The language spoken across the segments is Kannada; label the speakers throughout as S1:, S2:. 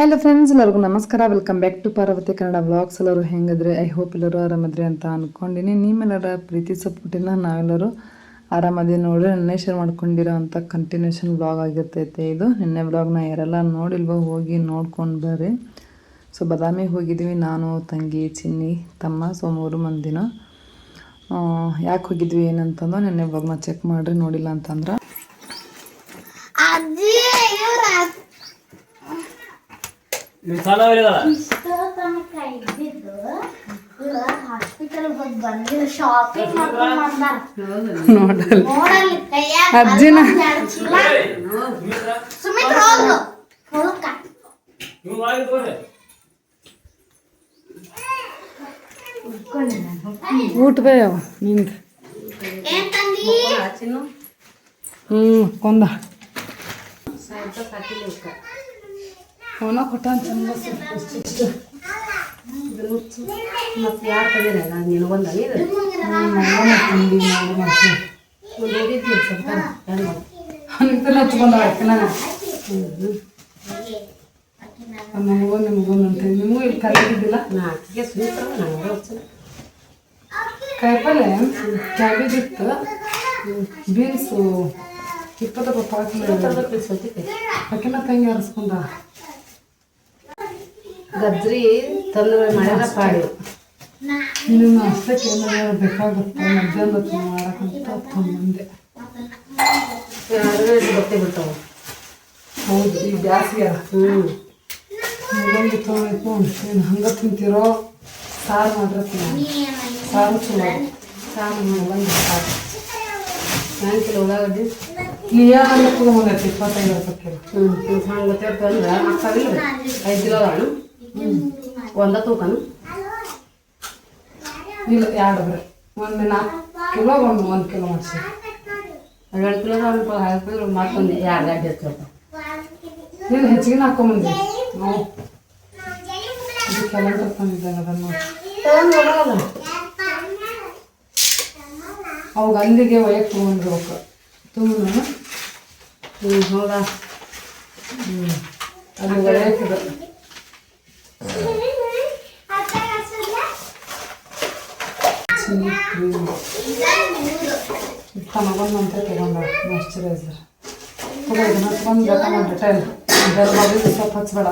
S1: ಹಲೋ ಫ್ರೆಂಡ್ಸ್ ಎಲ್ಲರಿಗೂ ನಮಸ್ಕಾರ. Welcome back to Parvati Kannada vlogs ಎಲ್ಲರೂ ಹೆಂಗಿದ್ರೆ? ಐ ಹೋಪ್ ಎಲ್ಲರೂ ಆರಾಮದ್ರಿ ಅಂತ ಅಂದ್ಕೊಂಡಿನಿ ನಿಮ್ಮೆಲ್ಲರ ಪ್ರೀತಿ ಸಪೋರ್ಟಿನ ನಾವೆಲ್ಲರೂ ಆರಾಮದಿ ನೋಡಿ ನಿನ್ನೆ ಶೇರ್ ಮಾಡ್ಕೊಂಡಿರೋ ಅಂಥ ಕಂಟಿನ್ಯೂಷನ್ ವ್ಲಾಗ್ ಆಗಿರ್ತೈತೆ ಇದು. ನಿನ್ನೆ ವ್ಲಾಗ್ನ ಯಾರೆಲ್ಲ ನೋಡಿಲ್ವೋ ಹೋಗಿ ನೋಡ್ಕೊಂಡು ಬರ್ರಿ. ಸೊ ಬಾದಾಮಿಗೆ ಹೋಗಿದ್ವಿ ನಾನು, ತಂಗಿ, ಚಿನ್ನಿ, ತಮ್ಮ ಸೊ ಮೂರು ಮಂದಿನ. ಯಾಕೆ ಹೋಗಿದ್ವಿ ಏನಂತಂದ್ರೆ, ನಿನ್ನೆ ವ್ಲಾಗ್ನ ಚೆಕ್ ಮಾಡಿರಿ, ನೋಡಿಲ್ಲ ಅಂತಂದ್ರೆ. ಅಜ್ಜಿನ? ಊಟ ಬೇಯವ ನಿಂದ ಹ್ಞೂ ಕೊಂದ ಅವನ ಕೊಟ್ಟಂತ ಚಂದ
S2: ಮತ್ತೆ ಯಾರು ತಂದಿರಲ್ಲ ನಾನು ಒಂದ
S1: ಇದು ನಮಗೂ ನಿಮಗೂ ಅಂತ ನಿಮಗೂ ಇಲ್ಲಿ ಕಲಿತಿದ್ದಿಲ್ಲ
S2: ನಾಲ್ಕಿಗೆ ಸುಮಿತ್ರ ನಂಗೆ ವರ್ಷ
S1: ಕಾಯಿಪಲ್ಲೆ? ಕ್ಯಾಬೇಜ್ ಇತ್ತು ಬೀನ್ಸು ಇಪ್ಪತ್ತು ರೂಪಾಯಿ. ಅಕ್ಕಿನ ತಂಗಿ ಹರಿಸ್ಕೊಂಡ
S2: ಗಜ್ರಿ ತಂದು ಮಾಡ್ಯಾರ ಪಾಡಿ.
S1: ನಿಮ್ಮ ಅಷ್ಟಕ್ಕೆ ಏನಾದ್ರು ಬೇಕಾಗುತ್ತೆ ಮಧ್ಯಾಹ್ನ ಹೊತ್ತು ಮಾಡಕ್ಕಂತ ತೊಗೊಂಬಂದೆ
S2: ಎರಡು ಬಟ್ಟೆ ಬಿಡ್ತಾವ.
S1: ಹೌದು ಈ ಬ್ಯಾಸಿಗೆ.
S2: ಹ್ಞೂ
S1: ತೊಗೊಂಡು ಏನು ಹಂಗೆ ತಿಂತಿರೋ ಸಾರು ಮಾತ್ರ ತಿನ್ನ. ಸಾರು ಚಲೋ ಸಾರು ಮುಲ್ಲಂಗಿ ಸಾರು
S2: ನಾನು ಕಿಲೋ ಉಳ್ಳಾಗಡ್ಡಿ.
S1: ನೀ ಕೂಡ ತೊಗೊಂಬಂದೈತಿ ಇಪ್ಪತ್ತೈದು ರೂಪಾಯಿ
S2: ಹ್ಞೂ ಹಂಗೆ ಅಂದ್ರೆ ಐದು ಕಿಲೋ ಅದಾಳು ಒಂದ ತೂಕನು?
S1: ಇಲ್ಲ ಎರಡು ಬರೀ. ಒಂದು ನಾಲ್ಕು ಕಿಲೋ ಒಂದು ಒಂದು ಕಿಲೋ ಮಾಡಿಸಿ.
S2: ಎರಡು ಕಿಲೋ ಹಾಕಿದ್ರೆ ಮತ್ತೊಂದು ಎರಡು ಎರಡು ಇರ್ತೈತೆ
S1: ನೀನು ಹೆಚ್ಚಿಗೆ ಹಾಕೊಂಬಂದಿ ಹ್ಞೂ ಕ್ಯಾಲೆಂಡರ್ ತಂದಿದ್ದಾಗ ಅದನ್ನು ಅವಾಗ ಅಲ್ಲಿಗೆ ಒಯ್ಯಕ್ಕೆ ತೊಗೊಂಡಿರ್ಬೇಕು ತುಂಬ.
S2: ಹ್ಞೂ ಹೌದಾ?
S1: ಅಲ್ಲಿ ಒಯ್ಯಕ್ಕಿದೆ ಅಂತ ತೊಗೊಂಡ ಮಾಯ್ಶ್ಚರೈಸರ್ ತಗೋ ಇದನ್ನ ಹಚ್ಕೊಂಡು ಜೊತೆ ಮಾಡಿ ಟೈಲ್ ಗರ್ಭಾಗಿ ಸ್ವಲ್ಪ ಹಚ್ಬೇಡ.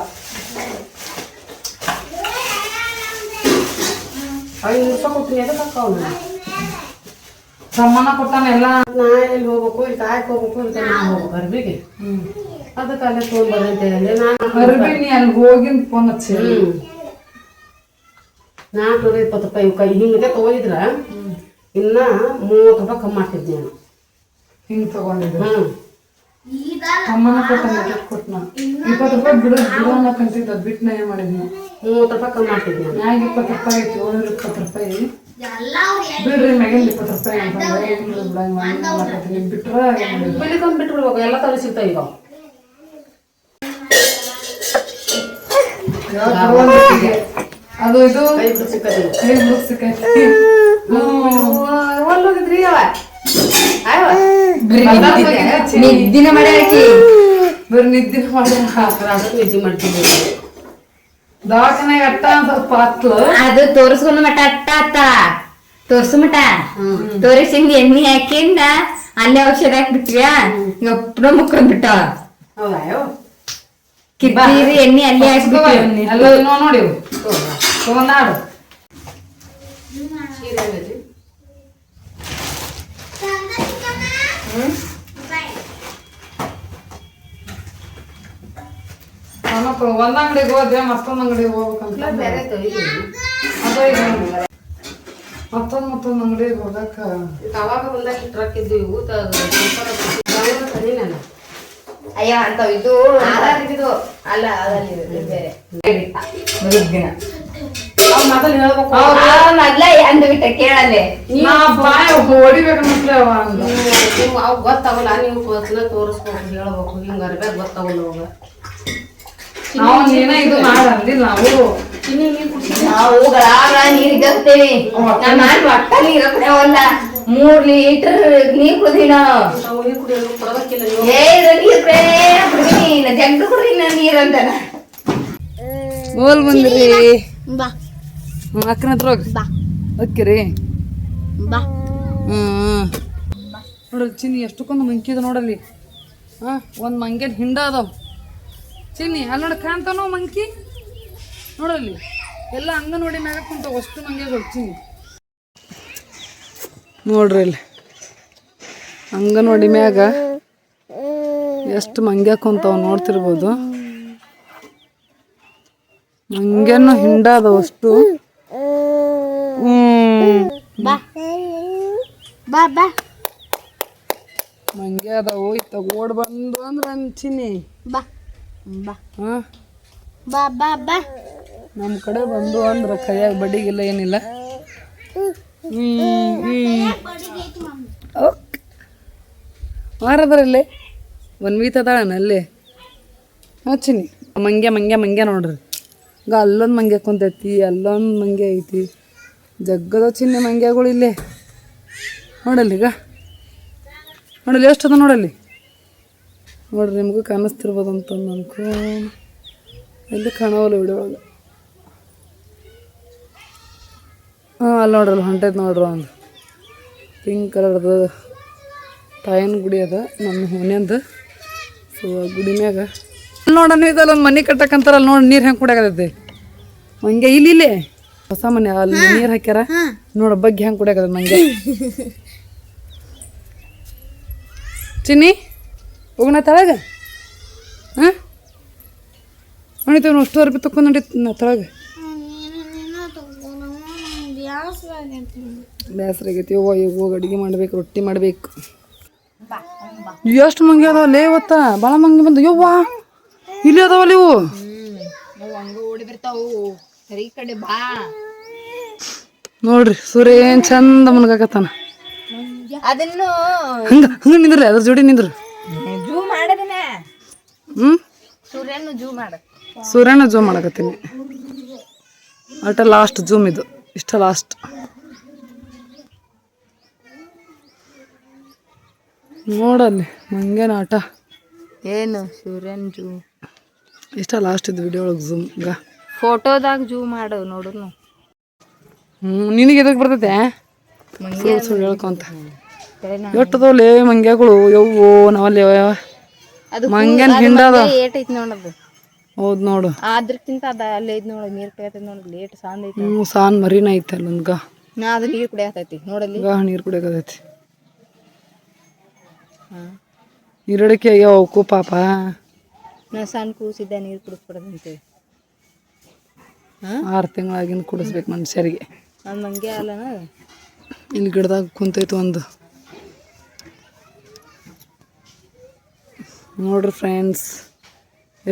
S2: ಐದು ರೂಪಾಯಿ ಕೊಟ್ಟು ಎದಕ್ಕೆ ಹಾಕವ್
S1: ಸಮ್ಮಾನ ಕೊಟ್ಟಾನ ಎಲ್ಲ.
S2: ನಾ ಎಲ್ಲಿ ಹೋಗ್ಬೇಕು ಇಲ್ಲಿ ಕಾಯಕ್ಕೆ ಹೋಗ್ಬೇಕು ಇಲ್ಲಿ ನಾ ಹೋಗ್ಬೇಕು ಅರ್ಬಿಗೆ
S1: ಹ್ಞೂ
S2: ಅದಕ್ಕೆ ಅಲ್ಲೇ ನಾನು
S1: ನೀ ಅಲ್ಲಿ ಹೋಗಿನ ಫೋನ್ ಹಚ್ಚಿ.
S2: ನಾಲ್ಕುನೂರ ಇಪ್ಪತ್ತು ರೂಪಾಯಿ ಕೈ ಹಿಂಗೆ ತೊಗೊಂಡಿದ್ರ? ಇನ್ನ ಮೂವತ್ತು ರೂಪಾಯಿ ಕಮ್ಮಿ ಮಾಡ್ತಿದ್ದೆ ನಾನು.
S1: ಹಿಂಗೆ ತಗೊಂಡಿದ್ದೆ.
S2: ಹ್ಞೂ
S3: ಈಗ
S1: ಅಮ್ಮನ ಕೊಟ್ಟಾನ ಕೊಟ್ಟನ ಇಪ್ಪತ್ತು ರೂಪಾಯಿ ಬಿಡು ಬಿಡು ಅನ್ನಕಂತಿದ್ದ ಅದು ಬಿಟ್ಟು ನಾ ಏನು ಮಾಡಿದ್ನಿ.
S2: ಮೂವತ್ತು ರೂಪಾಯಿ ಕಮ್ಮಿ ಮಾಡ್ತಿದ್ದೆ ನಾನು.
S1: ಇಪ್ಪತ್ತು ರೂಪಾಯಿ ಐತಿ ಏಳ್ನೂರ ಇಪ್ಪತ್ತು ರೂಪಾಯಿ. ಬಿಡ್ರಿ ಮ್ಯಾಗಿಂದ ಇಪ್ಪತ್ತು ರೂಪಾಯಿ ಅಂತಂದ್ರೆ ಬಿಡಂಗ ಬಿಟ್ರೆ
S2: ಎಲ್ಲ ತಲೆ ಸಿಗ್ತಾವ ಈಗ.
S1: ಅದು ಇದು?
S2: ಕೈ ಬಿಡು ಸಿಕ್ಕದಿಲ್ಲ
S1: ಕೈ ಮುಗಿಸ್ ಸಿಕ್ಕೈತಿ
S2: ಹೋಗಿದ್ರಿ ಅವ.
S1: ನಿದ್ದಿನ ಮಾಡ್ಯಾಕಿ ಬರೀ ನಿದ್ದಿನ ಮಾಡ್ಯಾರ
S2: ಅದಕ್ಕೆ ನಿದ್ದೆ ಮಾಡ್ತಿದ್ದೆ
S1: ದವಾಖಾನೆಗೆ ಅಟ್ಟ ಸ್ವಲ್ಪ
S4: ಅದು ತೋರಿಸ್ಕೊಂಡು ಮಟ ಅಟ್ಟ ಅತ್ತ. ತೋರ್ಸು ಮಟ ತೋರಿಸಿಂದ ಎಣ್ಣೆ ಹಾಕಿಂದ ಅಲ್ಲೇ ಔಷಧ ಹಾಕ್ಬಿಟ್ವ್ಯಾ ಈಗ ಪುನಃ ಮುಕ್ಕೊಂಡ್ ಬಿಟ್ಟ
S2: ಹೌದಾ
S4: ಕಿತ್ತೀರಿ ಎಣ್ಣೆ ಅಲ್ಲಿ ಹಾಕ್ಬಿಟ್ವಿ
S1: ಎಲ್ಲ ನೋ ನೋಡಿ ತಗೊಂಡಾಡು ಒಂದ್ ಅಂಗಡಿಗೆ ಹೋದ್ರೆ ಮತ್ತೊಂದ್ ಅಂಗಡಿಗೆ ಹೋಗ್ಬೇಕಂತ ಮತ್ತೊಂದ್ ಮತ್ತೊಂದ್ ಅಂಗಡಿಗೆ ಹೋಗಕ್ಕ
S2: ಅವಾಗ ಬಂದಾಗ ಟ್ರಕ್ ಇದ್ವು ಇವು ತ- ಬೆಂಗಳೂರು ತಂದಿನಲ್ಲ.
S4: ಅಯ್ಯ ಅಂತ ಇದು ಇದು. ಅಲ್ಲ ಅದಲ್ಲಿ ಬೇರೆ.
S1: ಮರುದಿನ
S2: ಅವ್ ಮೊದಲು ಹೇಳ್ಬೇಕು.
S4: ಮೊದ್ಲ ಅಂದ್ ಬಿಟ್ಟ ಕೇಳಲ್ಲೇ.
S1: ನಾ ಬಾಯ ಹೊಡಿಬೇಕಂತ ಅವ ಅಂದ
S2: ನೀವು- ಅವ್ ಗೊತ್ತಾಗಲ್ಲ ನೀವು ಫಸ್ಟ್ನ ತೋರಿಸ್ಬೇಕು ಹೇಳ್ಬೇಕು. ಹಿಂಗ ಅರ್ಬ್ಯಾಗ ಗೊತ್ತಾಗಲ್ಲ ಅವಾಗ.
S1: ನಾವು ನೀನ ಇದು ಮಾಡಂದಿಲ್ಲ ನಾವು.
S4: ನಾವು ಗಳಾಗ ನೀರ್ ಇದ್ದರ್ತೇವಿ ನಮ್ಮ ಒಟ್ಟ ನೀರ್ ಕುಡಿಯವಲ್ಲ ಮೂರ್ ಲೀಟರ್ ನೀರ್ ಕುದಿನ ಜಗ್ಗ ನೀರ್
S1: ಬಂದ್ರಿ.
S3: ಬಾ.
S1: ಅಕ್ಕನ ಹತ್ರ
S3: ಹೋಗ್ರಿ
S1: ಹ್ಮ್ ನೋಡ್ರಿ ಚಿನ್ನಿ ಎಷ್ಟಕ್ಕೊಂದು ಮಂಕಿ ನೋಡಲಿ ನೋಡಲ್ಲಿ. ಹಾ ಒಂದು ಮಂಗ್ಯದ ಹಿಂಡ ಅದಾವ. ಚಿನ್ನಿ ಅಲ್ಲಿ ನೋಡಿ ಕಾಣ್ತಾನೋ ಮಂಕಿ? ನೋಡಲ್ಲಿ. ಎಲ್ಲ ಅಂಗನವಾಡಿ ಮ್ಯಾಗ ಕುಂತಾವ ಅಷ್ಟು ಮಂಗೆ ಚಿನ್ನಿ. ನೋಡ್ರಿ ಇಲ್ಲಿ. ಅಂಗನವಾಡಿ ಮ್ಯಾಗ ಎಷ್ಟು ಮಂಗ್ಯ ಕುಂತಾವ ನೋಡ್ತಿರ್ಬೋದು. ಮಂಗ್ಯನು ಹಿಂಡ ಅದಾವ ಅಷ್ಟು. ಮಂಗ್ಯ ಅದಾವು. ತಗೋಡ್ ಬಂದು ಅಂದ್ರೆ ಅಂಚಿನಿ.
S3: ಬಾ. ಬಾ.
S1: ಹಾ.
S3: ಬಾ ಬಾ ಬಾ.
S1: ನಮ್ಮ ಕಡೆ ಬಂದು ಅಂದ್ರೆ ಕೈಯಾಗ ಬಡಿಗಿಲ್ಲ ಏನಿಲ್ಲ. ಮಾರದ್ರಲ್ಲಿ ಒನ್ ವೀತ ಅದಾಳನ ಅಲ್ಲಿ ಹಚ್ಚಿನಿ. ಮಂಗ್ಯ ಮಂಗ್ಯ ಮಂಗ್ಯ ನೋಡ್ರಿ. ಈಗ ಅಲ್ಲೊಂದು ಮಂಗ್ಯ ಕುಂತೈತಿ, ಅಲ್ಲೊಂದು ಮಂಗ್ಯ ಐತಿ. ಜಗ್ಗದ ಚಿನ್ನೆ ಮಂಗ್ಯಗಳು ಇಲ್ಲೇ. ನೋಡಲ್ಲಿ ಈಗ. ನೋಡಲ್ಲಿ ಎಷ್ಟು ಅದ ನೋಡಲ್ಲಿ? ನೋಡ್ರಿ, ನಿಮಗೂ ಕಾಣಿಸ್ತಿರ್ಬೋದು ಅಂತ ಅನ್ಕೋ ಎಲ್ಲಿ ಕಾಣವಲ್ಲ ವಿಡಿಯೋ ಹಾಂ ಅಲ್ಲಿ ನೋಡ್ರಿ ಅಲ್ಲಿ ಹೊಂಟೈತೆ ನೋಡ್ರಿ ಒಂದು ಪಿಂಕ್ ಕಲರ್ದು ತಾಯನ ಗುಡಿ ಅದ ನಮ್ಮ ಹುಣ್ಯಂದು ಸೊ ಗುಡಿ ಮ್ಯಾಗ. ಅಲ್ಲಿ ನೋಡೋಣ ಇದಲ್ಲ ಒಂದು ಮನೆ ಕಟ್ಟಕ್ಕಂತಾರ ಅಲ್ಲಿ ನೋಡಿ ನೀರು ಹೆಂಗೆ ಕುಡಿಯಾಕತೈತಿ ಹಂಗೆ ಇಲ್ಲಿ ಇಲ್ಲೇ. ಹೊಸ ಮನೆ ಅಲ್ಲಿ ನೀರು ಹಾಕ್ಯಾರ. ನೋಡ ಬಗ್ಗೆ ಹೆಂಗೆ ಕುಡಿಯಾಕದ ನಂಗೆ ಚಿನ್ನಿ ಹೋಗೋಣ ತಳಗ. ಹಾಂ? ನೋಡಿತೇವೆ ಅಷ್ಟು ರೂಪಾಯಿ ತಕೊಂಡು ನಡೀತು ನಾ ತಳಗ. ಬೇಸರ ಆಗೈತಿ. ಈಗ ಹೋಗಿ ಅಡುಗೆ ಮಾಡ್ಬೇಕು ರೊಟ್ಟಿ ಮಾಡ್ಬೇಕು. ಎಷ್ಟು ಮಂಗಿ ಅದಾವ ಲೇ ಇವತ್ತ? ಭಾಳ ಮಂಗಿ ಬಂದು. ಯವ್ವ ಇಲ್ಲಿ ಅದಾವಲ್ಲ ಇವು?
S4: ಹಂಗ
S1: ನೋಡ್ರಿ ಸೂರ್ಯ ಏನ್ ಚಂದ ಮುನ್ಗಾಕತ್ತಾನ.
S4: ಅದನ್ನು
S1: ಹಂಗ ಹಂಗ ನಿಂದ್ರಿ ಅದ್ರ ಜೋಡಿ ನಿಂದ್ರು.
S4: ಜೂ ಮಾಡದನ
S1: ಹ್ಮ್?
S4: ಸೂರ್ಯನ ಜೂ ಮಾಡ.
S1: ಸೂರ್ಯನ ಜೂಮ್ ಮಾಡಕತ್ತೀನಿ. ಅಟ ಲಾಸ್ಟ್ ಜೂಮ್ ಇದು. ಇಷ್ಟ ಲಾಸ್ಟ್ ನೋಡಲ್ಲಿ ಮಂಗೇನ ಆಟ
S4: ಏನು ಸೂರ್ಯನ್ ಜೂ.
S1: ಇಷ್ಟ ಲಾಸ್ಟ್ ಇದು ವಿಡಿಯೋ ಒಳಗೆ ಜೂಮ್ ಈಗ
S4: ಫೋಟೋದಾಗ ಜೂ ಮಾಡು ನೋಡು
S1: ಹ್ಞೂ ನಿನಗೆ ಎದಕ್ಕೆ ಬರ್ತೈತೆ? ಸುಳ್ಳು ಸುಳ್ಳು ಹೇಳ್ಕೊಂತ. ಎಟ್ಟದವಲ್ಲೇ ಮಂಗ್ಯಗಳು ಯವ್ವೋ ನಾವಲ್ಲಿ ಮಂಗ್ಯನ ಹಿಂಡ ಅದ
S4: ಏಟ್ ಐತಿ ನೋಡದು.
S1: ಹೌದು ನೋಡು.
S4: ಅದ್ರಕ್ಕಿಂತ ಅದ ಅಲ್ಲಿ ಐತಿ ನೋಡಿ ನೀರ್ ಕುಡಿಯತೈತಿ ನೋಡಿ ಲೇಟ್ ಸಾಂದ್ ಐತಿ.
S1: ಹ್ಞೂ ಸಾನ್ ಮರಿನ ಐತೆ ಅಲ್ಲೊಂದು ಗಾ
S4: ನಾ ಅದ್ರ ನೀರ್ ಕುಡಿಯತೈತಿ ನೋಡಲ್ಲಿ
S1: ಗಾ ನೀರು ಕುಡಿಯೋಕತೈತಿ ಇರಡಿಕೆ ಅಯ್ಯೋ ಅವಕ್ಕೂ ಪಾಪ.
S4: ನಾ ಸಣ್ಣ ಕೂಸಿದ್ದ ನೀರು ಕುಡಿಸ್ಬಿಡದಂತೆ
S1: ಆರು ತಿಂಗಳಾಗಿಂದ ಕುಡಿಸ್ಬೇಕು ಮನುಷ್ಯರಿಗೆ.
S4: ನಾನು ಮಂಗೆ ಅಲ್ಲನ?
S1: ಇಲ್ಲಿ ಗಿಡದಾಗ ಕುಂತೈತು ಒಂದು. ನೋಡ್ರಿ ಫ್ರೆಂಡ್ಸ್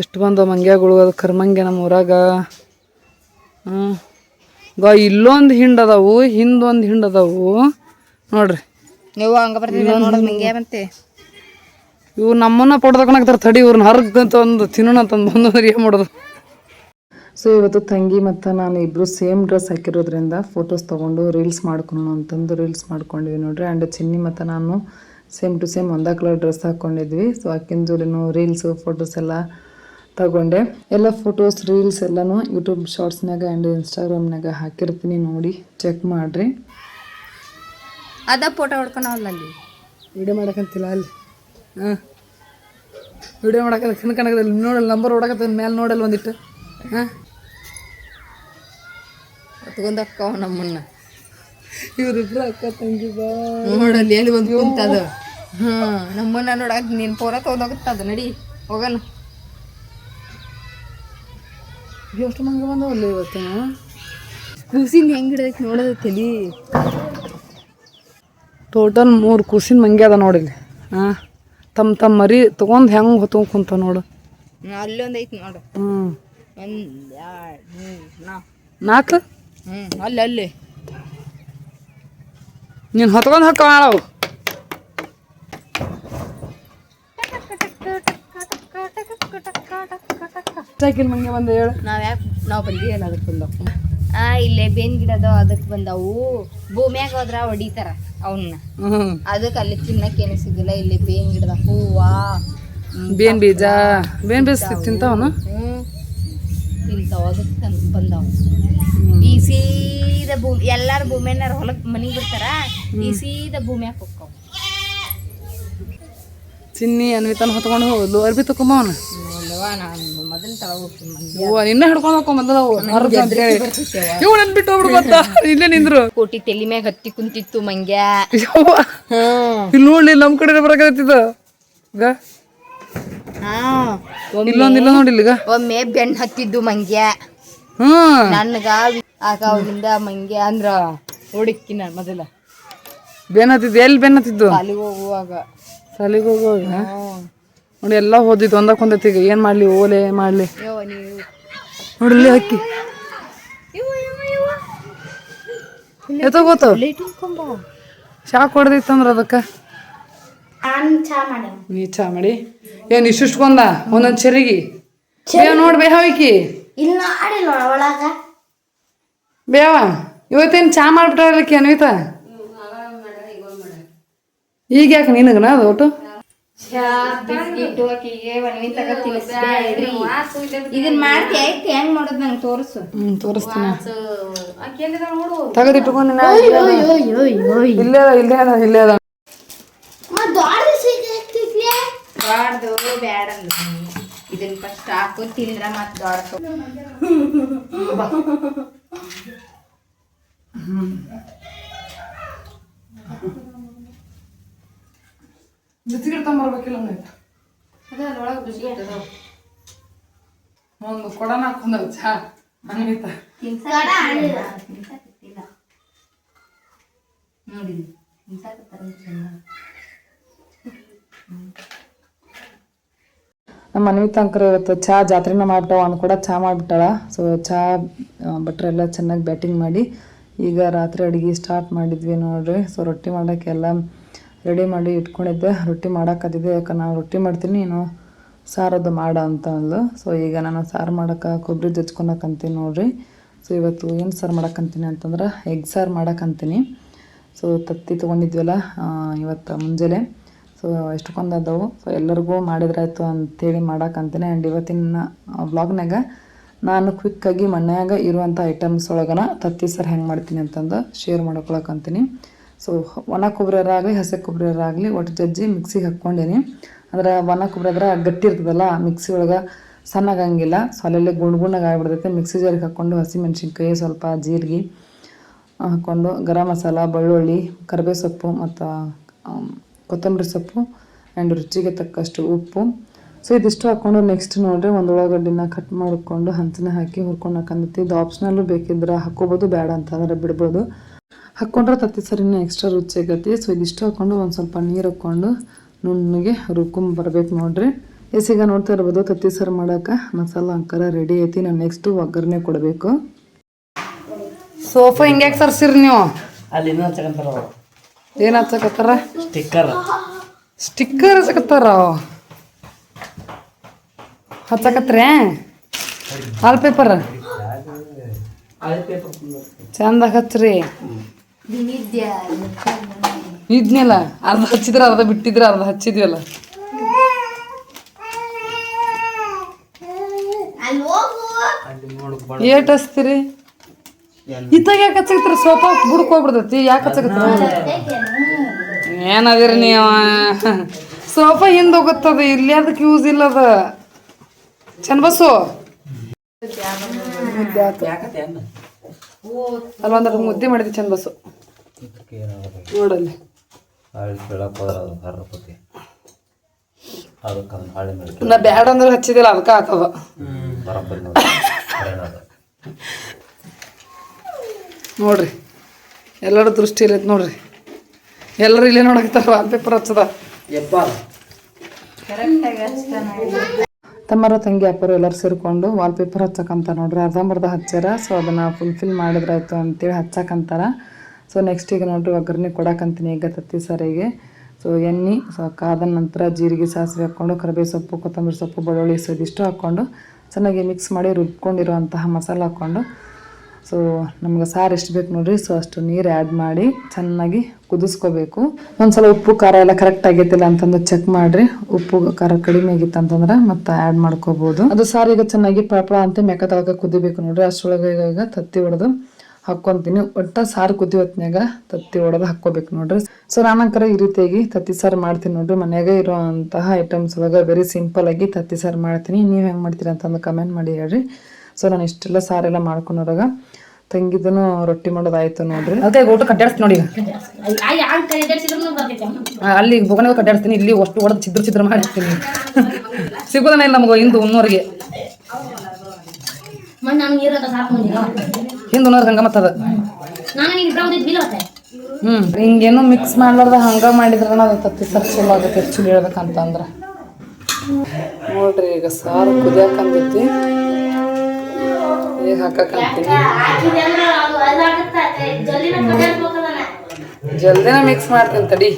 S1: ಎಷ್ಟು ಬಂದ ಮಂಗ್ಯಾಗಳು ಅದು ಕರ್ಮಂಗೆ ನಮ್ಮ ಊರಾಗ. ಹ್ಞೂ ಗಾ ಇಲ್ಲೊಂದು ಹಿಂಡ್ ಅದಾವು ಹಿಂದೊಂದು ಹಿಂಡ್ ಅದಾವು. ನೋಡ್ರಿ.
S4: ನೀವು ಹಂಗ ಬರ್ತೀವಿ
S1: ಇವು ನಮ್ಮನ್ನ ಪಡ್ದಕೊಂಡಾಗ್ತಾರೆ ತಡಿ ಇವ್ರನ್ನ ಹರ್ಗಂತ ಒಂದು ತಿನ್ನೋಣ ಅಂತಂದು ಬಂದು ಏನು ಮಾಡೋದು? ಸೊ ಇವತ್ತು ತಂಗಿ ಮತ್ತು ನಾನು ಇಬ್ಬರು ಸೇಮ್ ಡ್ರೆಸ್ ಹಾಕಿರೋದ್ರಿಂದ ಫೋಟೋಸ್ ತೊಗೊಂಡು ರೀಲ್ಸ್ ಮಾಡ್ಕೊಳೋಣ ಅಂತಂದು ರೀಲ್ಸ್ ಮಾಡ್ಕೊಂಡಿವಿ ನೋಡ್ರಿ. ಆ್ಯಂಡ್ ಚಿನ್ನಿ ಮತ್ತು ನಾನು ಸೇಮ್ ಟು ಸೇಮ್ ಒಂದೇ ಕಲರ್ ಡ್ರೆಸ್ ಹಾಕ್ಕೊಂಡಿದ್ವಿ ಸೊ ಆಕಿನ ಜೋಡಿನೂ ರೀಲ್ಸು ಫೋಟೋಸ್ ಎಲ್ಲ ತಗೊಂಡೆ. ಎಲ್ಲ ಫೋಟೋಸ್ ರೀಲ್ಸ್ ಎಲ್ಲನೂ ಯೂಟ್ಯೂಬ್ ಶಾರ್ಟ್ಸ್ನಾಗ ಆ್ಯಂಡ್ ಇನ್ಸ್ಟಾಗ್ರಾಮ್ನಾಗ ಹಾಕಿರ್ತೀನಿ ನೋಡಿ ಚೆಕ್ ಮಾಡಿರಿ.
S4: ಅದ ಫೋಟೋ ಹೊಡ್ಕೊಳವಲ್ಲ ಅಲ್ಲಿ?
S1: ವಿಡಿಯೋ ಮಾಡಕ್ಕಂತಿಲ್ಲ ಅಲ್ಲಿ. ಹಾಂ. ವಿಡಿಯೋ ಮಾಡಕ್ಕೆ ಕಣ್ಕಣಕದಲ್ಲಿ ನೋಡಲ್ಲ ನಂಬರ್ ಹೊಡಕತ್ತ ಮೇಲೆ ನೋಡಲ್ಲ ಒಂದಿಟ್ಟು. ಹಾಂ.
S4: ಹೊತ್ಕೊಂಡಕ್ಕವ ನಮ್ಮನ್ನ.
S1: ಇವರಿಬ್ರು ಅಕ್ಕ ತಂಗಿ ಬಾ.
S4: ನೋಡಲ್ಲಿ ಎಲ್ಲಿ ಬಂದು ಕುಂತದ. ಹಾಂ ನಮ್ಮನ್ನ ನೋಡಕ್ಕೆ ನೀನು ಪೋರ ತೊಗೊಂಡೋಗುತ್ತದ ನಡಿ ಹೋಗಲ್ಲ
S1: ಎಷ್ಟು ಮಂಗ ಬಂದವಲ್ಲ ಇವತ್ತು?
S4: ಕೂಸಿನ ಹೆಂಗ್ ಹಿಡ್ದೈತಿ ನೋಡೋದು ತಲಿ.
S1: ಟೋಟಲ್ ಮೂರು ಕೂಸಿನ ಮಂಗೆ ಅದ ನೋಡಿಲ್ಲಿ ಹಾಂ ತಮ್ಮ ತಮ್ಮ ಮರಿ ತೊಗೊಂಡು ಹೆಂಗೆ ಹೊತ್ಕೊಂಡ್ ಕುಂತ ನೋಡು.
S4: ಅಲ್ಲೊಂದು ಐತಿ ನೋಡು.
S1: ಹ್ಞೂ
S4: ಒಂದ್ ಎರಡ್ ಮೂರ್ ನಾಲ್ಕು ಹ್ಮ್ ಅಲ್ಲಿ ಅಲ್ಲಿ
S1: ನೀನು ಹೊತ್ಕೊಂಡು ಹಾಕ ಮಾಡವು ಮಂಗೆ ಬಂದು ಹೇಳು.
S4: ನಾವ್ ಯಾಕೆ ನಾವ್ ಬಂದಿಯಲ್ಲ ಅದಕ್ಕೆ ಬಂದವು. ಆ ಇಲ್ಲೇ ಬೇನ್ ಗಿಡದ ಅದಕ್ಕೆ ಬಂದವು. ಭೂಮ್ಯಾಗ ಹೋದ್ರ ಹೊಡಿತಾರ ಅವನ್ನ ಅದಕ್ಕೆ ಅಲ್ಲಿ ತಿನ್ನಕ್ಕೆ ಏನು ಸಿಗಲ್ಲ ಇಲ್ಲಿ ಬೇನ್ ಗಿಡದ ಹೂವ
S1: ಬೇನ್ ಬೀಜ ಬೇನ್ ಬೀಜ ತಿಂತಾವನು
S4: ಹ್ಮ್. ತಿಂತಾವ ಅದಕ್ಕೆ ಬಂದಾವ. ಈ ಸೀದಾ ಭೂಮಿ ಎಲ್ಲಾರು ಭೂಮಿಯನ್ನಾರ ಹೊಲಕ್ ಮನಿಗ್ ಬಿಡ್ತಾರ ಈ ಸೀದ ಭೂಮ್ಯಾಗ ಹೋಗ್ತಾವ.
S5: ಚಿನ್ನಿ ಅನ್ವಿತನ ಹೊತ್ಕೊಂಡು ಹೋದ್ಲು. ಅರ್ಬಿ ತಕೊಂಬವನ
S4: ಮೊದಲು
S5: ಇವ ನಿನ್ನ ಹಿಡ್ಕೊಂಡು ಹೋಗ್ಕೊಂಡ್ ಬಂದದ ಅವು ಹರ್ದ ಅಂತ ಹೇಳಿ. ನನ್ ಬಿಟ್ಟು ಹೋಗ್ಬಿಡು ಗೊತ್ತಾ? ಇಲ್ಲೇ ನಿಂದ್ರು.
S4: ಕೋಟಿ ತೆಲಿ ಮ್ಯಾಗ ಹತ್ತಿ ಕುಂತಿತ್ತು ಮಂಗ್ಯ.
S5: ಯವ್ವ. ಇಲ್ಲಿ ನೋಡಿ ನಮ್ ಕಡೆ ಬರಕತ್ತಿದ ಈಗ ಇಲ್ಲೊಂದ್ ಇಲ್ಲ ನೋಡಿ ಇಲ್ಲಿಗ.
S4: ಒಮ್ಮೆ ಬೆಣ್ಣ ಹತ್ತಿದ್ದು ಮಂಗ್ಯ.
S5: ಹ್ಮ್.
S4: ನನ್ಗ ಆಗ ಅವಾಗಿಂದ ಮಂಗ್ಯ ಅಂದ್ರ ಹುಡುಕಿ ನಾನು ಮೊದಲ.
S5: ಬೆನ್ ಹತ್ತಿದ್ದು ಎಲ್ಲಿ ಬೆನ್ ಹತ್ತಿದ್ದು?
S4: ಅಲ್ಲಿಗೆ ಹೋಗುವಾಗ.
S5: ಸಾಲಿಗೆ ಹೋಗುವಾಗ? ನೋಡಿ ಎಲ್ಲ ಹೋದಿದ್ದು ಒಂದಕ್ಕೆ ಒಂದೈತಿ ಈಗ ಏನ್ ಮಾಡ್ಲಿ? ಓಲೆ ಮಾಡಲಿ.
S4: ನೋಡಲಿ ಅಕ್ಕಿ
S5: ನೋಡಿ ಇಲ್ಲಿ ಹಕ್ಕಿ ಎತ್ತ ಗೊತ್ತು? ಶಾಕ್ ಹೊಡೆದಿತ್ತಂದ್ರ ಅದಕ್ಕ?
S3: ಚಾ
S5: ನೀ ಚಾ ಮಾಡಿ. ಏನ್ ಇಷ್ಟಿಷ್ಟ್ಕೊಂದ ಒಂದೊಂದ್ ಚೆರಿಗೆ? ಬೇವ ನೋಡ್
S3: ಒಳಗ.
S5: ಬೇವ ಇವತ್ತೇನ್ ಚಾ ಮಾಡ್ಬಿಟ್ಟಿ ಅನ್ವಿತ? ಈಗ ಯಾಕೆ ನಿನಗನ ಅದು ಒಟ್ಟು?
S4: ಬಿಸ್ಕಿಟ್ ಆಕಿಗೆ ಒಣಗಿ ತಗ ತಿನ್ನಿಸ್ಬೇಡ್ರಿ ಇದನ್ ಮಾಡ್ತಿ ಆಯ್ತು ಹೆಂಗ್ ಮಾಡೋದು ನಂಗೆ ತೋರಿಸು.
S5: ಹ್ಮ್ ತೋರಿಸ್ತೀನಿ. ತೆಗೆದಿಟ್ಕೊಂಡು ಇಲ್ಲೇ ಅದ ಇಲ್ಲೇ ಅದ ಇಲ್ಲೇ ಅದ
S3: ಮತ್ತೆ ದೊಡ್ಡ ಸಿಗಿ ಹಾಕ್ತಿದ್ಲೆ?
S4: ಬಾಡ್ದು ಬ್ಯಾಡ ಇದನ್ನ ಫಸ್ಟ್ ಹಾಕು ತಿಂದ್ರ ಮತ್ತೆ ದೊಡ್ಡ
S5: ಬಿಸಿಗಿಡ್ ತಗೊಂಬರ್ಬೇಕಿಲ್ಲ ಒಂದು ಕೊಡನ ಹಾಕೊಂಡ ಚಾ
S3: ಆಡಿಲ್ಲ
S4: ನೋಡಿ
S5: ನಮ್ಮ ಅನ್ವಿತ ಅಂಕರ್ ಇವತ್ತು ಚಹಾ ಜಾತ್ರೆನ ಮಾಡ್ಬಿಟ್ಟವ ಅವ್ನು ಕೂಡ ಚಹಾ ಮಾಡಿಬಿಟ್ಟಾಳ ಸೊ ಚಹಾ ಭಟ್ರೆ ಎಲ್ಲ ಚೆನ್ನಾಗಿ ಬ್ಯಾಟಿಂಗ್ ಮಾಡಿ ಈಗ ರಾತ್ರಿ ಅಡುಗೆ ಸ್ಟಾರ್ಟ್ ಮಾಡಿದ್ವಿ ನೋಡ್ರಿ ಸೊ ರೊಟ್ಟಿ ಮಾಡೋಕ್ಕೆಲ್ಲ ರೆಡಿ ಮಾಡಿ ಇಟ್ಕೊಂಡಿದ್ದೆ. ರೊಟ್ಟಿ ಮಾಡೋಕ್ಕತ್ತಿದ್ದೆ ಯಾಕೆ ನಾನು ರೊಟ್ಟಿ ಮಾಡ್ತೀನಿ, ನೀನು ಸಾರದ್ದು ಮಾಡ ಅಂತ ಅಂದ್ಲು. ಸೊ ಈಗ ನಾನು ಸಾರು ಮಾಡೋಕೆ ಕೊಬ್ಬರಿ ಜಜ್ಕೊಳಕ್ಕಂತೀನಿ ನೋಡಿರಿ. ಸೊ ಇವತ್ತು ಏನು ಸಾರು ಮಾಡೋಕ್ಕಂತೀನಿ ಅಂತಂದ್ರೆ ಎಗ್ ಸಾರು ಮಾಡೋಕ್ಕಂತೀನಿ ಸೊ ತತ್ತಿ ತೊಗೊಂಡಿದ್ವಲ್ಲ ಇವತ್ತು ಮುಂಜಾನೆ. ಸೊ ಎಷ್ಟೊಂದು ಸೊ ಎಲ್ಲರಿಗೂ ಮಾಡಿದ್ರಾಯ್ತು ಅಂಥೇಳಿ ಮಾಡೋಕ್ಕಂತೀನಿ ಆ್ಯಂಡ್ ಇವತ್ತಿನ ಬ್ಲಾಗ್ನಾಗ ನಾನು ಕ್ವಿಕ್ಕಾಗಿ ಮನ್ಯಾಗ ಇರುವಂಥ ಐಟಮ್ಸ್ ಒಳಗನ ತತ್ತಿ ಸರ್ ಹೆಂಗೆ ಮಾಡ್ತೀನಿ ಅಂತಂದು ಶೇರ್ ಮಾಡ್ಕೊಳಕಂತೀನಿ ಸೊ ಒಣ ಕೊಬ್ಬರಿಯರಾಗಲಿ ಹಸಿ ಕೊಬ್ಬರಿಯರಾಗಲಿ ಒಟ್ಟು ಜಜ್ಜಿ ಮಿಕ್ಸಿಗೆ ಹಾಕ್ಕೊಂಡೇನಿ. ಅಂದ್ರೆ ಒಣ ಕೊಬ್ಬರಿ ಅದ್ರ ಗಟ್ಟಿ ಇರ್ತದಲ್ಲ ಮಿಕ್ಸಿ ಒಳಗೆ ಸಣ್ಣಗಂಗಿಲ್ಲ, ಸೊ ಅಲ್ಲೆಲ್ಲ ಗುಂಡು ಗುಂಡಾಗಿ ಆಗಿಬಿಡ್ತೈತೆ. ಮಿಕ್ಸಿ ಜಾರಿಗೆ ಹಾಕ್ಕೊಂಡು ಹಸಿ ಮೆಣಸಿನ್ಕಾಯಿ ಸ್ವಲ್ಪ ಜೀರಿಗೆ ಹಾಕ್ಕೊಂಡು ಗರಂ ಮಸಾಲ, ಬೆಳ್ಳುಳ್ಳಿ ಕರಿಬೇವು ಸೊಪ್ಪು ಮತ್ತು ಕೊತ್ತಂಬರಿ ಸೊಪ್ಪು ಆ್ಯಂಡ್ ರುಚಿಗೆ ತಕ್ಕಷ್ಟು ಉಪ್ಪು. ಸೊ ಇದಿಷ್ಟು ಹಾಕ್ಕೊಂಡು ನೆಕ್ಸ್ಟ್ ನೋಡಿರಿ ಒಂದು ಉಳ್ಳಾಗಡ್ಡಿನ ಕಟ್ ಮಾಡಿಕೊಂಡು ಹಂಚನ ಹಾಕಿ ಹುರ್ಕೊಂಡು ಹಾಕಂದೈತಿ ಇದು ಆಪ್ಷನಲ್ಲೂ ಬೇಕಿದ್ರೆ ಹಾಕ್ಕೋಬೋದು ಬೇಡ ಅಂತಂದ್ರೆ ಬಿಡ್ಬೋದು. ಹಾಕ್ಕೊಂಡ್ರೆ ತತ್ತಿ ಸರಿನ ಎಕ್ಸ್ಟ್ರಾ ರುಚಿ ಆಗತ್ತೆ. ಸೊ ಇದಿಷ್ಟು ಹಾಕ್ಕೊಂಡು ಒಂದು ಸ್ವಲ್ಪ ನೀರು ಹಾಕ್ಕೊಂಡು ನುಣ್ಣಗೆ ರುಬ್ಕೊಂಡು ಬರ್ಬೇಕು ನೋಡ್ರಿ. ಎಸ್ ಈಗ ನೋಡ್ತಾ ಇರ್ಬೋದು ತತ್ತಿ ಸಾರು ಮಾಡೋಕೆ ಮಸಾಲ ಅಂಕರ ರೆಡಿ ಐತಿ. ನಾನು ನೆಕ್ಸ್ಟು ಒಗ್ಗರಣೆ ಕೊಡಬೇಕು. ಸೋಫಾ ಹಿಂಗ್ಯಾಕೆ ಸರ್ಸಿರಿ ನೀವು?
S6: ಅಲ್ಲಿ
S5: ಏನು ಹಚ್ಚಕತ್ತಾರ
S6: ಸ್ಟಿಕ್ಕರ್
S5: ಸ್ಟಿಕ್ಕರ್ ಹಚ್ಚಕತ್ತಾರ ಹಚ್ಚಕತ್ರೆ ಹಾಲ್ ಪೇಪರ್ ಚಂದ ಹಚ್ಚ್ರಿ ಇದ್ನಲ್ಲ ಅರ್ಧ ಹಚ್ಚಿದ್ರ ಅರ್ಧ ಬಿಟ್ಟಿದ್ರ ಅರ್ಧ ಹಚ್ಚಿದ್ವಲ್ಲ. ಏಟ್ ಹಚ್ತೀರಿ? ಇತ್ತಾಗ ಯಾಕೆ ಹಚ್ಚಕತ್ತೀರ ಸೋಫಾ ಬುಡಕ್ ಹೋಗ್ಬಿಡ್ತೈತಿ ಯಾಕೆ ಹಚ್ಚಕತ್ತೀರ ಏನದಿರಿ ನೀವು? ಸೋಫಾ ಹಿಂದೆ ಹೋಗುತ್ತದ ಇಲ್ಲಿ ಅದಕ್ಕೆ ಯೂಸ್ ಇಲ್ಲದ? ಚಂದ ಬಸ್ಸು ಅಲ್ಲೊಂದರ ಮುದ್ದೆ ಮಾಡಿದ್ವಿ ಚಂದ ಬಸ್ಸು. ನೋಡಲ್ಲಿ. ನಾ ಬ್ಯಾಡ ಅಂದ್ರೆ ಹಚ್ಚಿದಿಲ್ಲ ಅದಕ್ಕೆ ಆತದ ನೋಡ್ರಿ. ಎಲ್ಲರ ದೃಷ್ಟಿ ಇಲ್ಲ ನೋಡ್ರಿ. ಎಲ್ಲರೂ ಇಲ್ಲೇ ನೋಡಕತ್ತಾರ ವಾಲ್ ಪೇಪರ್ ಹಚ್ಚದ ತಮ್ಮರು ತಂಗಿ, ಅಪ್ಪರು ಎಲ್ಲರೂ ಸೇರಿಕೊಂಡು ವಾಲ್ ಪೇಪರ್ ಹಚ್ಚಕಂತ ನೋಡ್ರಿ. ಅರ್ಧಂಬರ್ಧ ಹಚ್ಚಾರ ಸೊ ಅದನ್ನು ಫುಲ್ಫಿಲ್ ಮಾಡಿದ್ರಾಯ್ತು ಅಂತೇಳಿ ಹಚ್ಚಕ್ಕಂತಾರ ಸೊ ನೆಕ್ಸ್ಟ್ ಈಗ ನೋಡ್ರಿ ಒಗ್ಗರಣೆ ಕೊಡಕ್ಕಂತೀನಿ ಈಗ ತತ್ತಿ ಸಾರಿಗೆ. ಸೊ ಎಣ್ಣೆ ಸೊ ಕಾದ ನಂತರ ಜೀರಿಗೆ, ಸಾಸಿವೆ ಹಾಕ್ಕೊಂಡು, ಕರಿಬೇವು ಸೊಪ್ಪು, ಕೊತ್ತಂಬರಿ ಸೊಪ್ಪು, ಬೆಳ್ಳುಳ್ಳಿ ಸೊ ಇದಿಷ್ಟು ಹಾಕ್ಕೊಂಡು ಚೆನ್ನಾಗಿ ಮಿಕ್ಸ್ ಮಾಡಿ ರುಬ್ಕೊಂಡಿರುವಂತಹ ಮಸಾಲ ಹಾಕ್ಕೊಂಡು ಸೊ ನಮ್ಗೆ ಸಾರು ಎಷ್ಟು ಬೇಕು ನೋಡ್ರಿ? ಸೊ ಅಷ್ಟು ನೀರು ಆ್ಯಡ್ ಮಾಡಿ ಚೆನ್ನಾಗಿ ಕುದಿಸ್ಕೋಬೇಕು. ಒಂದ್ಸಲ ಉಪ್ಪು, ಖಾರ ಎಲ್ಲ ಕರೆಕ್ಟ್ ಆಗೈತಿಲ್ಲ ಅಂತಂದು ಚೆಕ್ ಮಾಡ್ರಿ. ಉಪ್ಪು, ಖಾರ ಕಡಿಮೆ ಆಗಿತ್ತು ಅಂತಂದ್ರೆ ಮತ್ತೆ ಆ್ಯಡ್ ಮಾಡ್ಕೋಬಹುದು ಅದು ಸಾರು ಈಗ ಚೆನ್ನಾಗಿ ಪಳಪಳ ಅಂತ ಮೆಕ್ಕ ತಳಕ ಕುದಿಬೇಕು ನೋಡ್ರಿ. ಅಷ್ಟೊಳಗೆ ಈಗ ತತ್ತಿ ಹೊಡೆದು ಹಾಕ್ಕೊಂತೀನಿ ಒಟ್ಟ ಸಾರು ಕುದಿ ಹೊತ್ನ್ಯಾಗ ತತ್ತಿ ಹೊಡೆದು ಹಾಕ್ಕೋಬೇಕು ನೋಡ್ರಿ. ಸೊ ನಾನಂಕರ ಈ ರೀತಿಯಾಗಿ ತತ್ತಿ ಸಾರು ಮಾಡ್ತೀನಿ ನೋಡ್ರಿ. ಮನೆಯಾಗ ಇರುವಂತಹ ಐಟಮ್ಸ್ ಒಳಗೆ ವೆರಿ ಸಿಂಪಲ್ ಆಗಿ ತತ್ತಿ ಸಾರು ಮಾಡ್ತೀನಿ. ನೀವು ಹೆಂಗೆ ಮಾಡ್ತೀರಾ ಅಂತಂದು ಕಮೆಂಟ್ ಮಾಡಿ ಹೇಳ್ರಿ. ಸೊ ನಾನು ಇಷ್ಟೆಲ್ಲ ಸಾರೆಲ್ಲ ಮಾಡ್ಕೊಂಡೋರಾಗ ತಂಗಿದನು ರೊಟ್ಟಿ ಮಾಡೋದಾಯ್ತು ನೋಡ್ರಿ.
S1: ಅದೇ ಊಟ ಕಡ್ಡಾಡ್ತೀನಿ ನೋಡಿ ಆ, ಅಲ್ಲಿ ಬೊಗನೆ ಕಡ್ಡಾಡ್ತೀನಿ ಇಲ್ಲಿ ಅಷ್ಟು ಹೊಡೆದು ಚಿದ್ರ ಚಿದ್ರ ಮಾಡಿರ್ತೀನಿ ಸಿಗೋದನ ಇಲ್ಲ ನಮಗೆ ಹಿಂದೆ ಉನ್ನೋರಿಗೆ ಹಿಂದೆ ಉನ್ನೋರ್ಗೆ ಹಂಗ ಮತ್ತದ.
S5: ಹ್ಮ್ ಹಿಂಗೇನು ಮಿಕ್ಸ್ ಮಾಡ್ಲಾರ್ದ ಹಂಗ ಮಾಡಿದ್ರ ಅದು ತತ್ತಿ ಸರ್ ಚಲೋ ಆಗುತ್ತೆ ಆ್ಯಕ್ಚುಲಿ ಹೇಳ್ಬೇಕಂತಂದ್ರ. ನೋಡ್ರಿ ಈಗ ಸಾರು ಕುದಿಯಾಕಂದೈತಿ ಈಗ ಹಾಕಕ್ಕಂತೀನಿ
S3: ಜಲ್ದಿನ
S5: ಮಿಕ್ಸ್ ಮಾಡ್ತೀನಿ ತಡಿ.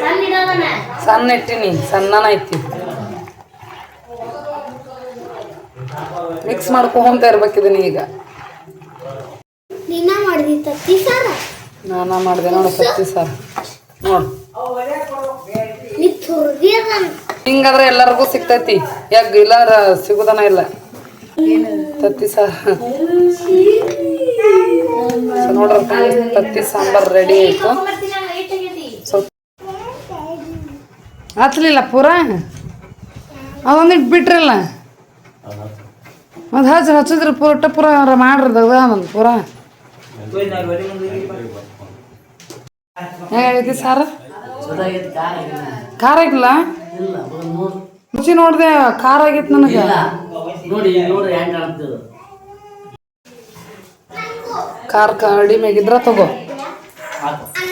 S3: ಸಣ್ಣ ಇಟ್ಟಿನಿ
S5: ಸಣ್ಣ ಇಟ್ಟಿನಿ ಸಣ್ಣನ ಐತಿ. ಮಿಕ್ಸ್ ಮಾಡ್ಕೊಂತ ಇರ್ಬೇಕಿದೀನಿ ಈಗ.
S3: ನಾನಾ ಮಾಡಿದಿ ತತ್ತಿ ಸಾರ?
S5: ನಾನ ಮಾಡಿದೆ ನೋಡು ಸತ್ತಿ ಸಾರು. ನೋಡು.
S3: ನೀ ತುರ್ದಿ ಅದನ್ನ
S5: ಹಿಂಗಾದ್ರೆ ಎಲ್ಲರಿಗೂ ಸಿಗ್ತೈತಿ. ಯಾಕೆ ಇಲ್ಲ ಸಿಗುದನ ಇಲ್ಲ. ತತ್ತಿ ಸಾರು ಸೊ ನೋಡ್ರಿ ತತ್ತಿ ಸಾಂಬಾರ್ ರೆಡಿ ಆಯ್ತು. ಸ್ವಲ್ಪ ಹಚ್ಲಿಲ್ಲ ಪೂರ? ಅದೊಂದಿಟ್ಟು ಬಿಟ್ರಲ್ಲ? ಅದು ಹಚ್ಚ ಹಚ್ಚಿದ್ರೆ ಪೂರ ಪೂರ ಅದ ಒಂದು ಪೂರ. ಹೇಗೈತಿ ಸಾರು? ಖಾರ ಆಗಿಲ್ಲ ರುಚಿ ನೋಡ್ದೆ ಖಾರ ಆಗಿತ್ತು ನನಗೆ.
S6: ನೋಡಿ ನೋಡಿ ಹೆಂಗ್ ಕಾಣ್ತದ
S5: ಖಾರ ಕಡಿಮೆ ಆಗಿದ್ರ ತಗೋ.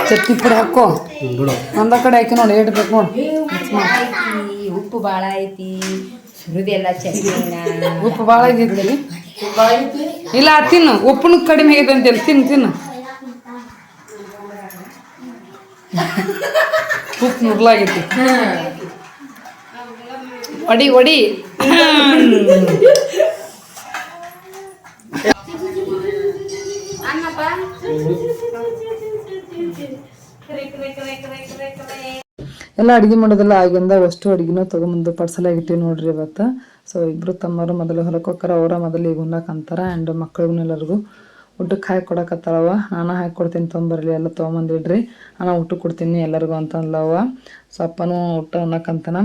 S5: ಚಟ್ನಿ ಪುಡಿ ಹಾಕೋ. ಒಂದ ಕಡೆ ಹಾಕಿ ನೋಡಿ ಏಟ್ ಬೇಕು ನೋಡಿ.
S4: ಉಪ್ಪು ಭಾಳ ಐತಿ ಸುರಿದೆಲ್ಲ ಚಟ್ನಿನ
S5: ಉಪ್ಪು ಭಾಳ ಇದ್ದಿದ್ದಲ್ಲಿ ಇಲ್ಲ ತಿನ್ನು. ಉಪ್ಪುನು ಕಡಿಮೆ ಆಗಿದೆ ಅಂತೇಳಿ ತಿನ್ನು ತಿನ್ನು. ಉಪ್ಪು ನುರ್ಲಾಗೈತಿ. ಒಡಿ ಒಡಿ. ಎಲ್ಲ ಅಡುಗೆ ಮಾಡೋದೆಲ್ಲ ಆಗಿಂದ ಅಷ್ಟು ಅಡುಗೆನೂ ತೊಗೊಂಬಂದು ಪಡ್ಸಲಾಗಿಟ್ಟಿವಿ ನೋಡ್ರಿ ಇವತ್ತು. ಸೊ ಇಬ್ಬರು ತಮ್ಮರು ಮೊದಲು ಹೊಲಕ್ಕೆ ಹೋಗ್ತಾರ ಅವರ ಮೊದಲು ಈಗ ಉಣ್ಣಕ್ಕೆ ಅಂತಾರ ಆ್ಯಂಡ್ ಮಕ್ಕಳಿಗೂ ಎಲ್ಲರಿಗೂ. ಊಟಕ್ಕೆ ಹಾಕಿ ಕೊಡಕತ್ತಾಳವ ನಾನು ಹಾಕಿ ಕೊಡ್ತೀನಿ ತೊಗೊಂಬರ್ಲಿ ಎಲ್ಲ ತೊಗೊಂಬಂದಿಡ್ರಿ. ನಾನು ಊಟಕ್ಕೆ ಕೊಡ್ತೀನಿ ಎಲ್ಲರಿಗೂ ಅಂತಂದ್ಲವ ಸೊ ಅಪ್ಪನೂ ಊಟ ಉಣ್ಣಕ್ಕಂತಾನ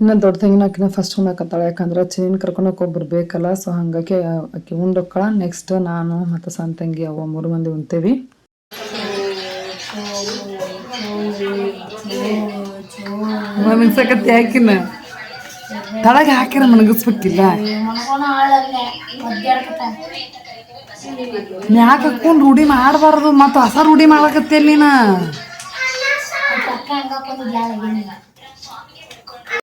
S5: ಇನ್ನು ದೊಡ್ಡ ತಂಗಿನ ಫಸ್ಟ್ ಉಣ್ಣಕತ್ತಾಳ ಯಾಕಂದ್ರೆ ಚಿನ್ನ ಕರ್ಕೊಂಡೋಗಿ ಒಬ್ರು ಬೇಕಲ್ಲ ಸೊ ಹಾಗಾಗಿ ಆಕೆ ಉಂಡೊಕ್ಕಳ ನೆಕ್ಸ್ಟ್ ನಾನು ಮತ್ತು ಸಣ್ಣ ತಂಗಿ ಅವ ಮೂರು ಮಂದಿ ಉಣ್ತೇವಿ. ಮೆಣಸಕತ್ತಿ ಹಾಕಿನ? ತಳಗೆ ಹಾಕಿರ ಮಣಗಿಸ್ಬೇಕಿಲ್ಲ? ಮ್ಯಾಕ್ ಹಾಕೊಂಡು ರೂಢಿ ಮಾಡಬಾರ್ದು ಮತ್ತು ಹೊಸ ರೂಢಿ ಮಾಡಕತ್ತೆ
S3: ಅಲ್ಲಿ ನಾ